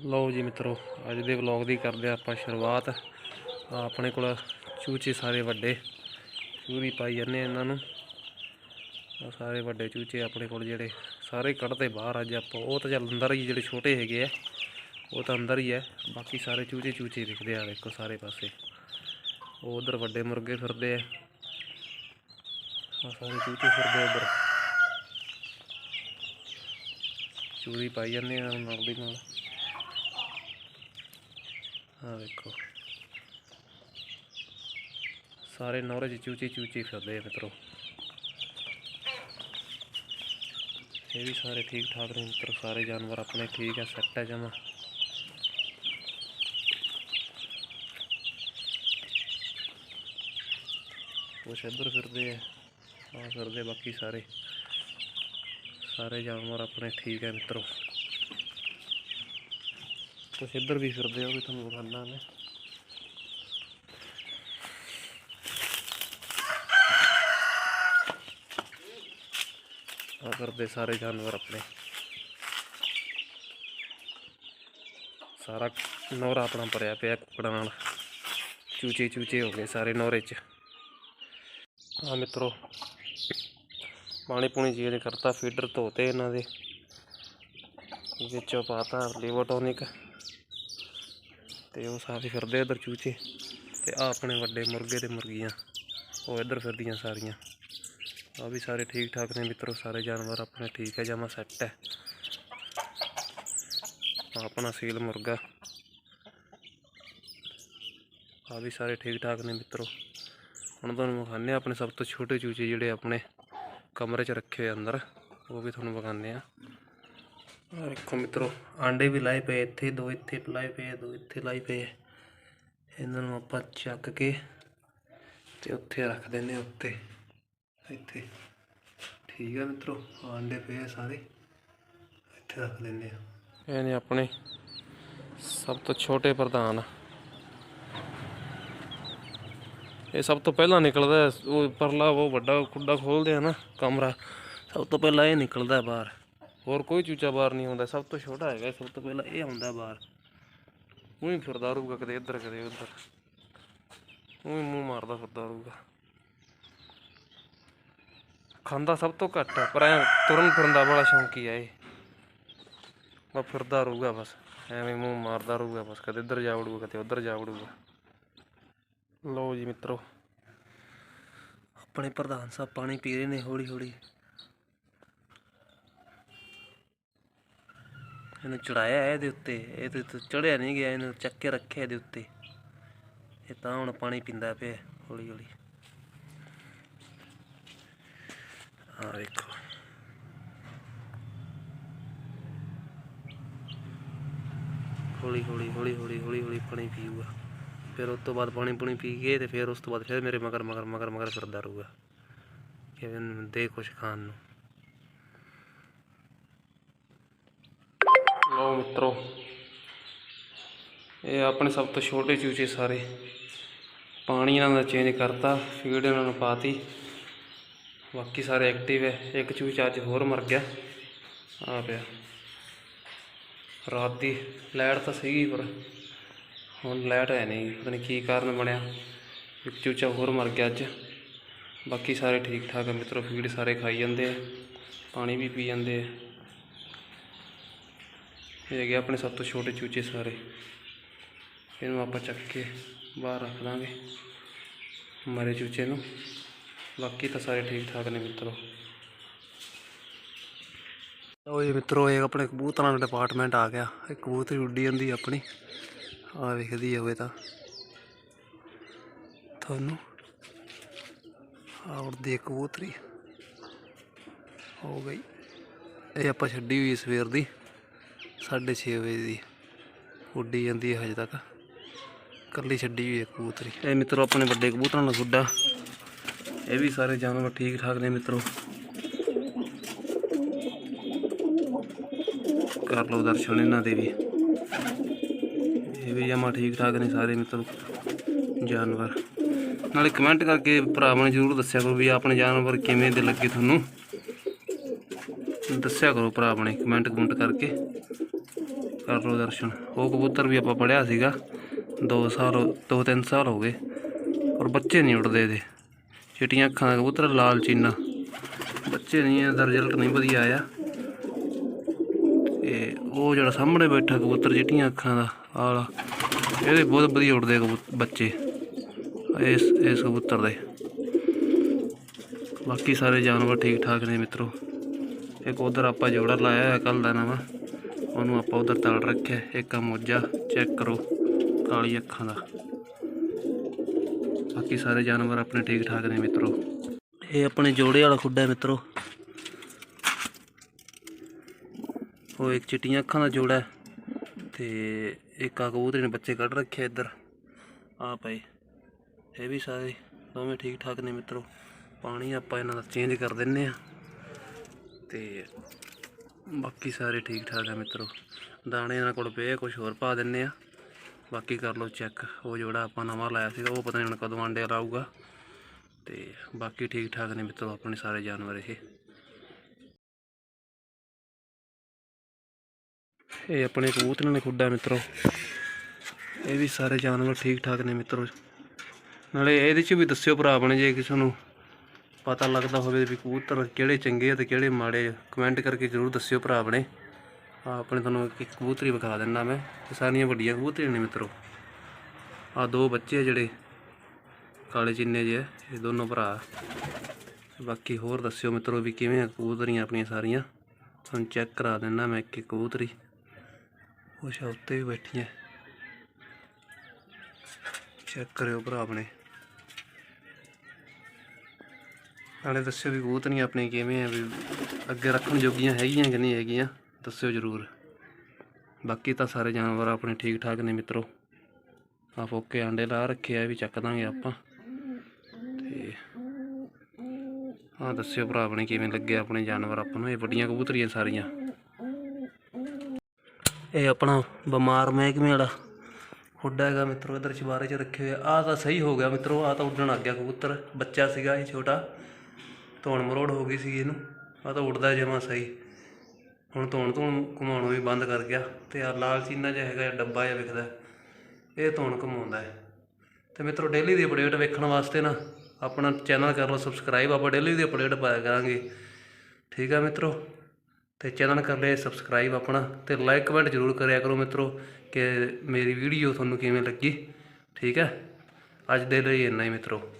ਲਓ ਜੀ ਮਿੱਤਰੋ, ਅੱਜ ਦੇ ਵਲੌਗ ਦੀ ਕਰਦੇ ਹਾਂ ਆਪਾਂ ਸ਼ੁਰੂਆਤ। ਆਪਣੇ ਕੋਲ ਚੂਚੇ ਸਾਰੇ ਵੱਡੇ ਚੂਰੀ ਪਾਈ ਜਾਂਦੇ ਹਾਂ ਇਹਨਾਂ ਨੂੰ। ਸਾਰੇ ਵੱਡੇ ਚੂਚੇ ਆਪਣੇ ਕੋਲ ਜਿਹੜੇ ਸਾਰੇ ਕੱਢਦੇ ਬਾਹਰ, ਅੱਜ ਆਪਾਂ ਉਹ ਤਾਂ ਚੱਲ ਅੰਦਰ ਹੀ ਜਿਹੜੇ ਛੋਟੇ ਹੈਗੇ ਆ, ਉਹ ਤਾਂ ਅੰਦਰ ਹੀ ਹੈ ਬਾਕੀ ਸਾਰੇ ਚੂਚੇ ਚੂਚੇ ਦਿਖਦੇ ਆ, ਦੇਖੋ ਸਾਰੇ ਪਾਸੇ। ਉਹ ਉਧਰ ਵੱਡੇ ਮੁਰਗੇ ਫਿਰਦੇ ਆ। ਸਾਰੇ ਚੂਚੇ ਫਿਰਦੇ ਉਧਰ। ਚੂਰੀ ਪਾਈ ਜਾਂਦੇ ਆ ਨਾਲ ਦੀ ਨਾਲ। ਆ ਵੇਖੋ। ਸਾਰੇ ਨੌਰੇ ਚ ਚੂਚੀ ਚੂਚੀ ਫਿਰਦੇ ਆ ਮਿੱਤਰੋ। ਇਹ ਵੀ ਸਾਰੇ ਠੀਕ ਠਾਕ ਨੇ ਮਿੱਤਰੋ, ਸਾਰੇ ਜਾਨਵਰ ਆਪਣੇ ਠੀਕ ਆ, ਸੈੱਟ ਹੈ ਜਮਾ। ਕੁਛ ਇੱਧਰ ਫਿਰਦੇ ਆ ਆ ਫਿਰਦੇ ਬਾਕੀ ਸਾਰੇ। ਸਾਰੇ ਜਾਨਵਰ ਆਪਣੇ ਠੀਕ ਹੈ ਮਿੱਤਰੋ। ਤੁਸੀਂ ਇੱਧਰ ਵੀ ਫਿਰਦੇ ਹੋ ਉਹ ਵੀ ਤੁਹਾਨੂੰ ਵਿਖਾਉਂਦਾ ਮੈਂ। ਆ ਕਰਦੇ ਸਾਰੇ ਜਾਨਵਰ ਆਪਣੇ। ਸਾਰਾ ਨੋਰਾ ਆਪਣਾ ਭਰਿਆ ਪਿਆ ਕੁੱਕੜਾਂ ਨਾਲ। ਚੂਚੇ ਚੂਚੇ ਹੋ ਗਏ ਸਾਰੇ ਨੋਰੇ 'ਚ। ਆ ਮਿੱਤਰੋ, ਪਾਣੀ ਪੂਣੀ ਚੇਂਜ ਕਰਤਾ, ਫੀਡਰ ਧੋਤੇ ਇਹਨਾਂ ਦੇ। ਵਿੱਚੋਂ ਪਾਤਾ ਲਿਵੋਟੋਨਿਕ ਤੇ ਉਹ ਸਾਰੇ ਫਿਰਦੇ ਇੱਧਰ ਚੂਚੇ ਤੇ ਆ ਆਪਣੇ ਵੱਡੇ ਮੁਰਗੇ ਤੇ ਮੁਰਗੀਆਂ, ਉਹ ਇੱਧਰ ਫਿਰਦੀਆਂ ਸਾਰੀਆਂ। ਆ ਵੀ ਸਾਰੇ ਠੀਕ ਠਾਕ ਨੇ ਮਿੱਤਰੋ, ਸਾਰੇ ਜਾਨਵਰ ਆਪਣੇ ਠੀਕ ਹੈ, ਜਮਾ ਸੈੱਟ ਹੈ। ਆਪਣਾ ਸੀਲ ਮੁਰਗਾ। ਆ ਵੀ ਸਾਰੇ ਠੀਕ ਠਾਕ ਨੇ ਮਿੱਤਰੋ। ਹੁਣ ਤੁਹਾਨੂੰ ਵਿਖਾਉਂਦੇ ਹਾਂ ਆਪਣੇ ਸਭ ਤੋਂ ਛੋਟੇ ਚੂਚੇ ਜਿਹੜੇ ਆਪਣੇ ਕਮਰੇ 'ਚ ਰੱਖੇ ਹੋਏ ਅੰਦਰ, ਉਹ ਵੀ ਤੁਹਾਨੂੰ ਵਿਖਾਉਂਦੇ ਆ ਆਹ ਵੇਖੋ ਮਿੱਤਰੋ, ਆਂਡੇ ਵੀ ਲਾਏ ਪਏ ਇੱਥੇ, ਦੋ ਇੱਥੇ ਲਾਏ ਪਏ, ਦੋ ਇੱਥੇ ਲਾਏ ਪਏ। ਇਹਨਾਂ ਨੂੰ ਆਪਾਂ ਚੱਕ ਕੇ ਤੇ ਉੱਥੇ ਰੱਖ ਦਿੰਦੇ ਉੱਤੇ। ਇੱਥੇ। ਠੀਕ ਆ ਮਿੱਤਰੋ, ਆਂਡੇ ਪਏ ਸਾਰੇ। ਇੱਥੇ ਰੱਖ ਦਿੰਦੇ ਆ ਇਹ ਨੇ ਆਪਣੇ ਸਭ ਤੋਂ ਛੋਟੇ ਪ੍ਰਧਾਨ। ਇਹ ਸਭ ਤੋਂ ਪਹਿਲਾਂ ਨਿਕਲਦਾ ਉਹ ਪਰਲਾ, ਉਹ ਵੱਡਾ ਖੁੱਡਾ ਖੋਲਦੇ ਆ ਨਾ, ਕਮਰਾ। ਸਭ ਤੋਂ ਪਹਿਲਾਂ ਇਹ ਨਿਕਲਦਾ ਬਾਹਰ। ਹੋਰ ਕੋਈ ਚੂਚਾ ਬਾਹਰ ਨਹੀਂ ਆਉਂਦਾ ਸਭ ਤੋਂ ਛੋਟਾ ਹੈਗਾ, ਸਭ ਤੋਂ ਪਹਿਲਾਂ ਇਹ ਆਉਂਦਾ ਬਾਹਰ ਉਹੀ ਫਿਰਦਾ ਰਹੂਗਾ ਕਦੇ ਇੱਧਰ, ਕਦੇ ਉੱਧਰ। ਉਹੀ ਮੂੰਹ ਮਾਰਦਾ ਫਿਰਦਾ ਰਹੂਗਾ। ਖਾਂਦਾ ਸਭ ਤੋਂ ਘੱਟ ਹੈ, ਪਰ ਐ ਤੁਰਨ ਫਿਰਨ ਦਾ ਬੜਾ ਸ਼ੌਂਕੀ ਹੈ ਇਹ। ਉਹ ਫਿਰਦਾ ਰਹੂਗਾ ਬਸ, ਐਵੇਂ ਮੂੰਹ ਮਾਰਦਾ ਰਹੂਗਾ ਬਸ, ਕਦੇ ਇੱਧਰ ਜਾ ਵੜੂਗਾ, ਕਦੇ ਉੱਧਰ ਜਾ ਵੜੂਗਾ। ਲਓ ਜੀ ਮਿੱਤਰੋ, ਆਪਣੇ ਪ੍ਰਧਾਨ ਸਾਹਿਬ ਪਾਣੀ ਪੀ ਰਹੇ ਨੇ ਹੌਲੀ ਹੌਲੀ ਇਹਨੂੰ ਚੜਾਇਆ ਇਹਦੇ ਉੱਤੇ ਇਹਦੇ ਉੱਤੇ ਚੜਿਆ ਨਹੀਂ ਗਿਆ, ਇਹਨੂੰ ਚੱਕ ਕੇ ਰੱਖਿਆ ਇਹਦੇ ਉੱਤੇ। ਇਹ ਤਾਂ ਹੁਣ ਪਾਣੀ ਪੀਂਦਾ ਪਿਆ, ਹੌਲੀ ਹੌਲੀ। ਆ ਵੇਖੋ। ਹੌਲੀ ਹੌਲੀ ਹੌਲੀ ਹੌਲੀ ਹੌਲੀ ਹੌਲੀ ਪਾਣੀ ਪੀਊਗਾ। ਫਿਰ ਉਸ ਤੋਂ ਬਾਅਦ ਪਾਣੀ ਪੁਣੀ ਪੀ ਕੇ ਤੇ ਫਿਰ ਉਸ ਤੋਂ ਬਾਅਦ ਫਿਰ ਮੇਰੇ ਮਗਰ ਮਗਰ ਮਗਰ ਮਗਰ ਫਿਰਦਾ ਰਹੂਗਾ। ਕਿ ਦੇ ਕੁਛ ਖਾਣ ਨੂੰ। ਲਓ ਮਿੱਤਰੋ, ਇਹ ਆਪਣੇ ਸਭ ਤੋਂ ਛੋਟੇ ਚੂਚੇ ਸਾਰੇ। ਪਾਣੀ ਇਹਨਾਂ ਦਾ ਚੇਂਜ ਕਰਤਾ ਫੀਡ ਇਹਨਾਂ ਨੂੰ ਪਾਤੀ। ਬਾਕੀ ਸਾਰੇ ਐਕਟਿਵ ਹੈ। ਇੱਕ ਚੂਚਾ ਅੱਜ ਹੋਰ ਮਰ ਗਿਆ। ਆ ਪਿਆ। ਰਾਤ ਦੀ ਲਾਈਟ ਤਾਂ ਸੀਗੀ, ਪਰ ਹੁਣ ਲਾਈਟ ਹੈ ਨਹੀਂ। ਪਤਾ ਨਹੀਂ ਕੀ ਕਾਰਨ ਬਣਿਆ। ਇੱਕ ਚੂਚਾ ਹੋਰ ਮਰ ਗਿਆ ਅੱਜ। ਬਾਕੀ ਸਾਰੇ ਠੀਕ ਠਾਕ ਹੈ ਮਿੱਤਰੋ। ਫੀਡ ਸਾਰੇ ਖਾਈ ਜਾਂਦੇ ਆ। ਪਾਣੀ ਵੀ ਪੀ ਜਾਂਦੇ ਆ। ਇਹ ਹੈਗੇ ਆਪਣੇ ਸਭ ਤੋਂ ਛੋਟੇ ਚੂਚੇ ਸਾਰੇ। ਇਹਨੂੰ ਆਪਾਂ ਚੱਕ ਕੇ ਬਾਹਰ ਰੱਖ ਦਾਂਗੇ ਮਰੇ ਚੂਚੇ ਨੂੰ। ਬਾਕੀ ਤਾਂ ਸਾਰੇ ਠੀਕ ਠਾਕ ਨੇ ਮਿੱਤਰੋ। ਲਓ ਜੀ ਮਿੱਤਰੋ, ਇਹ ਆਪਣੇ ਕਬੂਤਰਾਂ ਦਾ ਡਿਪਾਰਟਮੈਂਟ ਆ ਗਿਆ। ਇਹ ਕਬੂਤਰੀ ਉੱਡੀ ਜਾਂਦੀ ਆਪਣੀ। ਆ ਵੇਖਦੀ ਹੋਵੇ ਤਾਂ। ਤੁਹਾਨੂੰ। ਆ ਉੜਦੀ ਹੈ ਕਬੂਤਰੀ। ਹੋ ਗਈ। ਇਹ ਆਪਾਂ ਛੱਡੀ ਹੋਈ ਸਵੇਰ ਦੀ। 6:30 ਵਜੇ ਦੀ ਉੱਡੀ ਜਾਂਦੀ ਹੈ ਹਜੇ ਤੱਕ। ਕੱਲੀ ਛੱਡੀ ਹੋਈ ਹੈ ਕਬੂਤਰੀ। ਇਹ ਮਿੱਤਰੋ, ਆਪਣੇ ਵੱਡੇ ਕਬੂਤਰਾਂ ਦਾ ਗੁੱਡਾ ਇਹ ਵੀ ਸਾਰੇ ਜਾਨਵਰ ਠੀਕ ਠਾਕ ਨੇ ਮਿੱਤਰੋ। ਕਰ ਲਓ ਦਰਸ਼ਨ ਇਹਨਾਂ ਦੇ ਵੀ। ਇਹ ਵੀ ਜਮਾ ਠੀਕ ਠਾਕ ਨੇ ਸਾਰੇ ਮਿੱਤਰੋ, ਜਾਨਵਰ। ਨਾਲੇ ਕਮੈਂਟ ਕਰਕੇ ਭਰਾਵਾਂ ਨੇ ਜਰੂਰ ਦੱਸਿਆ ਕਰੋ ਵੀ ਆਪਣੇ ਜਾਨਵਰ ਕਿਵੇਂ ਦੇ ਲੱਗੇ ਤੁਹਾਨੂੰ। ਦੱਸਿਆ ਕਰੋ ਭਰਾ ਆਪਣੇ ਕਮੈਂਟ ਕਮੈਂਟ ਕਰਕੇ। ਕਰ ਲਓ ਦਰਸ਼ਨ। ਉਹ ਕਬੂਤਰ ਵੀ ਆਪਾਂ ਪੜਿਆ ਸੀਗਾ। 2 ਸਾਲ 2-3 ਸਾਲ ਹੋ ਗਏ। ਔਰ ਬੱਚੇ ਨਹੀਂ ਉੱਡਦੇ ਇਹਦੇ। ਚਿੱਟੀਆਂ ਅੱਖਾਂ ਦਾ ਕਬੂਤਰ, ਲਾਲ ਚੀਨਾ। ਬੱਚੇ ਨਹੀਂ ਇਹਦਾ ਰਿਜ਼ਲਟ ਨਹੀਂ ਵਧੀਆ ਆਇਆ। ਤੇ ਉਹ ਜਿਹੜਾ ਸਾਹਮਣੇ ਬੈਠਾ ਕਬੂਤਰ, ਚਿੱਟੀਆਂ ਅੱਖਾਂ ਦਾ, ਆਲਾ, ਇਹਦੇ ਬਹੁਤ ਵਧੀਆ ਉੱਡਦੇ ਕਬੂ- ਬੱਚੇ। ਇਸ ਇਸ ਕਬੂਤਰ ਦੇ। ਬਾਕੀ ਸਾਰੇ ਜਾਨਵਰ ਠੀਕ ਠਾਕ ਨੇ ਮਿੱਤਰੋ। ਇੱਕ ਉਧਰ ਆਪਾਂ ਜੋੜਾ ਲਾਇਆ ਹੋਇਆ ਕੱਲ ਦਾ ਨਵਾਂ। ਉਹਨੂੰ ਆਪਾਂ ਉਧਰ ਤਲ ਰੱਖਿਆ। ਇੱਕ ਮੋਜਾ ਚੈੱਕ ਕਰੋ ਕਾਲੀ ਅੱਖਾਂ ਦਾ। ਬਾਕੀ ਸਾਰੇ ਜਾਨਵਰ ਆਪਣੇ ਠੀਕ ਠਾਕ ਨੇ ਮਿੱਤਰੋ। ਇਹ ਆਪਣੇ ਜੋੜੇ ਵਾਲਾ ਖੁੱਡਾ ਹੈ ਮਿੱਤਰੋ। ਉਹ ਇੱਕ ਚਿੱਟੀਆਂ ਅੱਖਾਂ ਦਾ ਜੋੜਾ ਹੈ ਤੇ ਇੱਕ ਆ ਕਬੂਤਰੀ ਨੇ ਬੱਚੇ ਕੱਢ ਰੱਖਿਆ ਇੱਧਰ। ਆ ਪਏ ਇਹ ਵੀ ਸਾਰੇ ਦੋਵੇਂ ਠੀਕ ਠਾਕ ਨੇ ਮਿੱਤਰੋ। ਪਾਣੀ ਆਪਾਂ ਇਹਨਾਂ ਦਾ ਚੇਂਜ ਕਰ ਦਿੰਨੇ ਆ ਤੇ ਬਾਕੀ ਸਾਰੇ ਠੀਕ ਠਾਕ ਆ ਮਿੱਤਰੋ। ਦਾਣੇ ਇਹਨਾਂ ਕੋਲ ਪਏ ਆ ਕੁਝ ਹੋਰ ਪਾ ਦਿੰਨੇ ਆ। ਬਾਕੀ ਕਰ ਲਓ ਚੈੱਕ, ਉਹ ਜਿਹੜਾ ਆਪਾਂ ਨਵਾਂ ਲਾਇਆ ਸੀਗਾ, ਉਹ ਪਤਾ ਨਹੀਂ ਹੁਣ ਕਦੋਂ ਆਂਡੇ ਲਾਊਗਾ। ਤੇ ਬਾਕੀ ਠੀਕ ਠਾਕ ਨੇ ਮਿੱਤਰੋ, ਆਪਣੇ ਸਾਰੇ ਜਾਨਵਰ ਇਹ। ਇਹ ਆਪਣੇ ਕਬੂਤਰਾਂ ਨੇ ਖੁੱਡਾ ਮਿੱਤਰੋ। ਇਹ ਵੀ ਸਾਰੇ ਜਾਨਵਰ ਠੀਕ ਠਾਕ ਨੇ ਮਿੱਤਰੋ। ਨਾਲੇ ਇਹਦੇ ਚ ਵੀ ਦੱਸਿਓ ਭਰਾ ਆਪਣੇ ਜੇ ਕਿਸੇ ਨੂੰ। ਪਤਾ ਲੱਗਦਾ ਹੋਵੇ ਵੀ ਕਬੂਤਰ ਕਿਹੜੇ ਚੰਗੇ ਆ ਤੇ ਕਿਹੜੇ ਮਾੜੇ ਆ। ਕਮੈਂਟ ਕਰਕੇ ਜ਼ਰੂਰ ਦੱਸਿਓ ਭਰਾ ਆਪਣੇ। ਆ ਆਪਣੇ ਤੁਹਾਨੂੰ ਇੱਕ ਕਬੂਤਰੀ ਵਿਖਾ ਦਿੰਦਾ ਮੈਂ ਇਹ ਸਾਰੀਆਂ ਵੱਡੀਆਂ ਕਬੂਤਰੀਆਂ ਨੇ ਮਿੱਤਰੋ। ਆ ਦੋ ਬੱਚੇ ਆ ਜਿਹੜੇ ਕਾਲੇ ਚਿੰਨੇ ਜਿਹੇ ਆ, ਇਹ ਦੋਨੋਂ ਭਰਾ ਬਾਕੀ ਹੋਰ ਦੱਸਿਓ ਮਿੱਤਰੋ ਵੀ ਕਿਵੇਂ ਆ ਕਬੂਤਰੀਆਂ ਆਪਣੀਆਂ ਸਾਰੀਆਂ। ਤੁਹਾਨੂੰ ਚੈੱਕ ਕਰਾ ਦਿੰਦਾ ਮੈਂ ਇੱਕ ਇੱਕ ਕਬੂਤਰੀ। ਉਹ ਸ਼ਾ ਉੱਤੇ ਵੀ ਬੈਠੀਆਂ। ਚੈੱਕ ਕਰਿਓ ਭਰਾ ਆਪਣੇ। ਨਾਲੇ ਦੱਸਿਓ ਵੀ ਕਬੂਤਰੀਆਂ ਆਪਣੀ ਕਿਵੇਂ ਆ ਵੀ ਅੱਗੇ ਰੱਖਣ ਜੋਗੀਆਂ ਹੈਗੀਆਂ ਕਿ ਨਹੀਂ ਹੈਗੀਆਂ, ਦੱਸਿਓ ਜ਼ਰੂਰ। ਬਾਕੀ ਤਾਂ ਸਾਰੇ ਜਾਨਵਰ ਆਪਣੇ ਠੀਕ ਠਾਕ ਨੇ ਮਿੱਤਰੋ। ਆ ਫੋਕੇ ਆਂਡੇ ਲਾ ਰੱਖੇ ਆ ਵੀ ਚੱਕ ਦਾਂਗੇ ਆਪਾਂ। ਤੇ ਆ ਦੱਸਿਓ ਭਰਾ ਆਪਣੇ ਕਿਵੇਂ ਲੱਗੇ ਆਪਣੇ ਜਾਨਵਰ ਆਪਾਂ ਨੂੰ, ਇਹ ਵੱਡੀਆਂ ਕਬੂਤਰੀਆਂ ਸਾਰੀਆਂ। ਇਹ ਆਪਣਾ ਬਿਮਾਰ ਮਹਿਕਮੇ ਵਾਲਾ ਹੁੱਡਾ ਹੈਗਾ ਮਿੱਤਰੋ, ਇਧਰ ਚਵਾਰੇ 'ਚ ਰੱਖੇ ਹੋਏ ਆ। ਤਾਂ ਸਹੀ ਹੋ ਗਿਆ ਮਿੱਤਰੋ ਆ ਤਾਂ ਉੱਡਣ ਲੱਗ ਗਿਆ ਕਬੂਤਰ। ਬੱਚਾ ਸੀਗਾ ਇਹ ਛੋਟਾ। ਧੋਣ ਮਰੋੜ ਹੋ ਗਈ ਸੀ ਇਹਨੂੰ। ਆ ਤਾਂ ਉੱਡਦਾ ਜਮਾ ਸਹੀ। ਹੁਣ ਧੌਣ ਧੌਣ ਘੁਮਾਉਣੋਂ ਵੀ ਬੰਦ ਕਰ ਗਿਆ ਤੇ ਆ ਲਾਲ ਚੀਨਾ ਜਿਹਾ ਹੈਗਾ ਡੱਬਾ ਜਿਹਾ ਵਿਖਦਾ। ਇਹ ਧੌਣ ਘੁਮਾਉਂਦਾ ਹੈ। ਤੇ ਮਿੱਤਰੋ ਡੇਲੀ ਦੀ ਅਪਡੇਟ ਵੇਖਣ ਵਾਸਤੇ ਨਾ ਆਪਣਾ ਚੈਨਲ ਕਰ ਲਓ ਸਬਸਕ੍ਰਾਈਬ ਆਪਾਂ ਡੇਲੀ ਦੀ ਅਪਡੇਟ ਪਾਇਆ ਕਰਾਂਗੇ। ਠੀਕ ਆ ਮਿੱਤਰੋ? ਤੇ ਚੈਨਲ ਕਰ ਲਿਆ ਸਬਸਕ੍ਰਾਈਬ ਆਪਣਾ ਤੇ ਲਾਈਕ ਕਮੈਂਟ ਜ਼ਰੂਰ ਕਰਿਆ ਕਰੋ ਮਿੱਤਰੋ ਕਿ ਮੇਰੀ ਵੀਡੀਓ ਤੁਹਾਨੂੰ ਕਿਵੇਂ ਲੱਗੀ। ਠੀਕ ਹੈ ਅੱਜ ਦੇ ਲਈ ਇੰਨਾ ਹੀ ਮਿੱਤਰੋ।